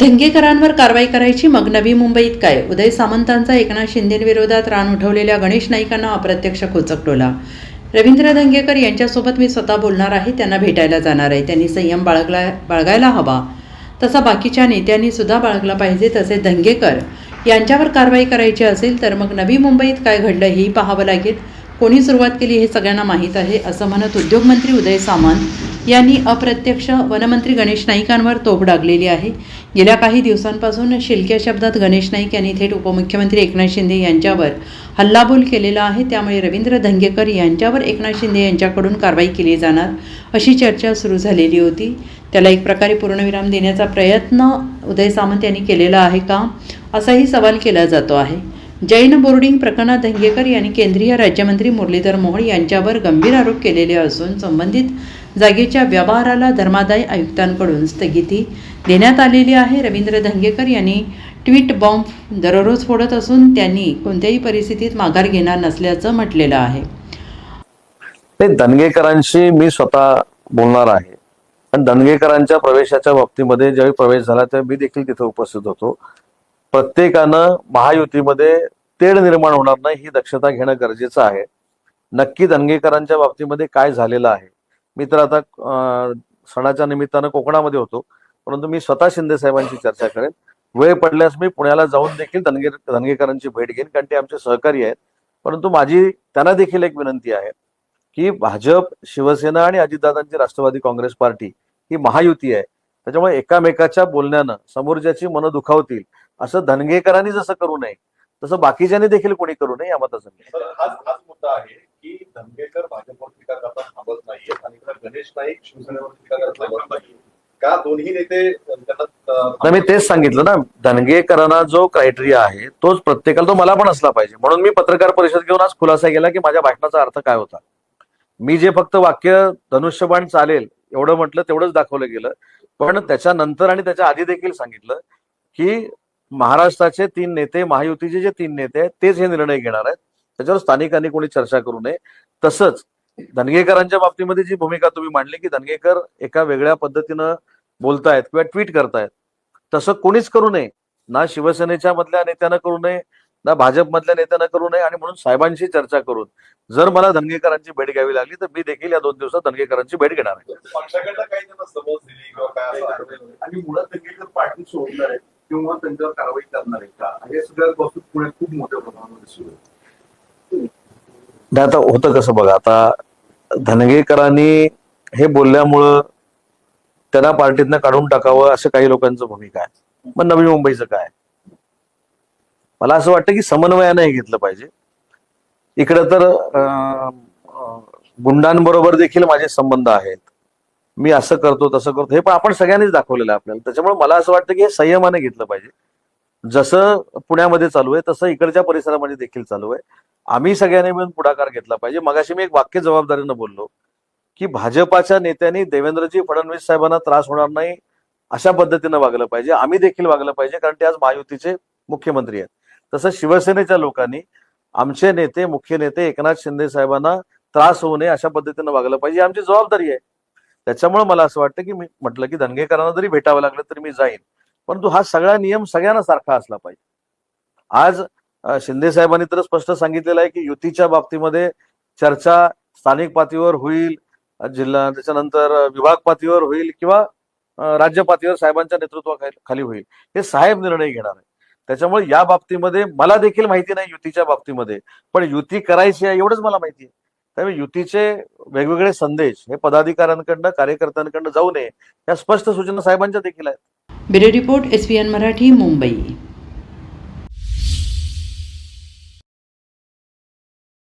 धंगेकरांवर कारवाई करायची मग नवी मुंबईत काय? उदय सामंतांचा एकनाथ शिंदेविरोधात रान उठवलेल्या गणेश नाईकांना अप्रत्यक्ष खोचकटोला. रवींद्र धंगेकर यांच्यासोबत मी स्वतः बोलणार आहे त्यांना भेटायला जाणार आहे. त्यांनी संयम बाळगला बाळगायला हवा. तसा बाकीच्या नेत्यांनी सुद्धा बाळगला पाहिजे तसे धंगेकर यांच्यावर कारवाई करायची असेल तर मग नवी मुंबईत काय घडलं हेही पाहावं लागेल. कोणी सुरुवात केली हे सगळ्यांना माहीत आहे असं म्हणत उद्योगमंत्री उदय सामंत यांनी अप्रत्यक्ष वनमंत्री गणेश नाईकांवर तोफ डागलेली आहे. गेल्या काही दिवसांपासून शिलक्या शब्दात गणेश नाईक यांनी थेट उपमुख्यमंत्री एकनाथ शिंदे यांच्यावर हल्लाबोल केलेला आहे. त्यामुळे रवींद्र धंगेकर यांच्यावर एकनाथ शिंदे यांच्याकडून कारवाई केली जाणार अशी चर्चा सुरू झालेली होती. त्याला एक प्रकारे पूर्णविराम देण्याचा प्रयत्न उदय सामंत यांनी केलेला आहे का? असाही सवाल केला जातो आहे. जैन बोर्डिंग प्रकरणात धंगेकर यांनी केंद्रीय राज्यमंत्री मुरलीधर मोहोळ यांच्यावर गंभीर आरोप केलेले असून संबंधित जागेच्या व्यवहाराला धर्मादाय आयुक्तांकडून स्थगिती देण्यात आलेली आहे. रवींद्र धंगेकर यांनी ट्विट बॉम्ब दररोज फोडत असून त्यांनी कोणत्याही परिस्थितीत माघार घेणार नसल्याचं म्हटलेलं आहे. ते धनगेकरांशी मी स्वतः बोलणार आहे. पण धनगेकरांच्या प्रवेशाच्या बाबतीमध्ये ज्यावेळी प्रवेश झाला तेव्हा मी देखील तिथे उपस्थित होतो. प्रत्येकानं महायुतीमध्ये तेढ निर्माण होणार नाही ही दक्षता घेणं गरजेचं आहे. नक्की धनगेकरांच्या बाबतीमध्ये काय झालेलं आहे? मी तर आता सणाच्या निमित्तानं कोकणामध्ये होतो परंतु मी स्वतः शिंदे साहेबांची चर्चा करेन. वेळ पडल्यास मी पुण्याला जाऊन देखील धनगे धनगेकरांची भेट घेईन कारण ते आमचे सहकारी आहेत. परंतु माझी त्यांना देखील एक विनंती आहे की भाजप शिवसेना आणि अजितदादांची राष्ट्रवादी काँग्रेस पार्टी ही महायुती आहे. त्याच्यामुळे एकामेकाच्या बोलण्यानं समोरच्याची मनं दुखावतील असं धनगेकरांनी जसं करू नये तसं बाकीच्यांनी देखील कोणी करू नये या मताचं मुद्दा आहे की धनगेकर भाजपवर टीका करताना थांबत नाहीयेत आणि गणेश नाईक शिवसेनेवर टीका करत थांबत नाहीये का दोन्ही नेते नाही मी तेच सांगितलं ना धनगेकरांना जो क्रायटेरिया आहे तोच प्रत्येकाला तो मला पण असला पाहिजे. म्हणून मी पत्रकार परिषद घेऊन आज खुलासा केला की माझ्या भाषणाचा अर्थ काय होता. मी जे फक्त वाक्य धनुष्यबाण चालेल एवढं म्हटलं तेवढंच दाखवलं गेलं. पण त्याच्यानंतर आणि त्याच्या आधी देखील सांगितलं की महाराष्ट्राचे तीन नेते महायुतीचे जे तीन नेते आहेत तेच हे निर्णय घेणार आहेत. त्याच्यावर स्थानिकांनी कोणी चर्चा करू नये. तसंच धनगेकरांच्या बाबतीमध्ये जी भूमिका तुम्ही मांडली की धनगेकर एका वेगळ्या पद्धतीनं बोलतायत किंवा ट्विट करतायत. तसं कोणीच करू नये. ना शिवसेनेच्या मधल्या नेत्यानं करू नये ना भाजपमधल्या नेत्यानं करू नये आणि म्हणून साहेबांशी चर्चा करून जर मला धनगेकरांची भेट घ्यावी लागली तर मी देखील या दोन दिवसात धनगेकरांची भेट घेणार आहे. किंवा त्यांच्यावर कारवाई करणार आहे का? हे सगळ्या गोष्टी पुणे खूप मोठ्या प्रमाणामध्ये सुरू आहे आता होतं कसं बघा आता धनगेकरांनी हे बोलल्यामुळं त्यांना पार्टीतनं काढून टाकावं असं काही लोकांचं भूमिका आहे. मग नवी मुंबईचं काय? मला असं वाटतं की समन्वयाने हे घेतलं पाहिजे. इकडं तर गुंडांबरोबर देखील माझे संबंध आहेत. मी असं करतो तसं करतो हे पण आपण सगळ्यांनीच दाखवलेलं आहे आपल्याला. त्याच्यामुळे मला असं वाटतं की हे संयमाने घेतलं पाहिजे. जसं पुण्यामध्ये चालू आहे तसं इकडच्या परिसरामध्ये देखील चालू आहे. आम्ही सगळ्यांनी मिळून पुढाकार घेतला पाहिजे. मगाशी मी एक वाक्य जबाबदारीनं बोललो की भाजपाच्या नेत्यांनी देवेंद्रजी फडणवीस साहेबांना त्रास होणार नाही अशा पद्धतीनं वागलं पाहिजे. आम्ही देखील वागलं पाहिजे कारण ते आज महायुतीचे मुख्यमंत्री आहेत. तसं शिवसेनेच्या लोकांनी आमचे नेते मुख्य नेते एकनाथ शिंदे साहेबांना त्रास होऊ नये अशा पद्धतीनं वागलं पाहिजे. आमची जबाबदारी आहे. त्याच्यामुळे मला असं वाटतं की मी म्हटलं की धनगेकरांना जरी भेटावं लागलं तरी मी जाईन. परंतु हा सगळा नियम सगळ्यांना सारखा असला पाहिजे. आज शिंदे साहेबांनी तर स्पष्ट सांगितलेलं आहे की युतीच्या बाबतीमध्ये चर्चा स्थानिक पातळीवर होईल जिल्हा त्याच्यानंतर विभाग पातळीवर होईल किंवा राज्य पातळीवर साहेबांच्या नेतृत्वाखाली होईल. हे साहेब निर्णय घेणार आहे त्याच्यामुळे या बाबतीमध्ये मला देखील माहिती नाही युतीच्या बाबतीमध्ये. पण युती करायची आहे एवढंच मला माहिती आहे. त्यामुळे युतीचे वेगवेगळे संदेश हे पदाधिकाऱ्यांकडनं कार्यकर्त्यांकडनं जाऊ नये या स्पष्ट सूचना साहेबांच्या देखील आहेत. Bureau report S P N Marathi Mumbai.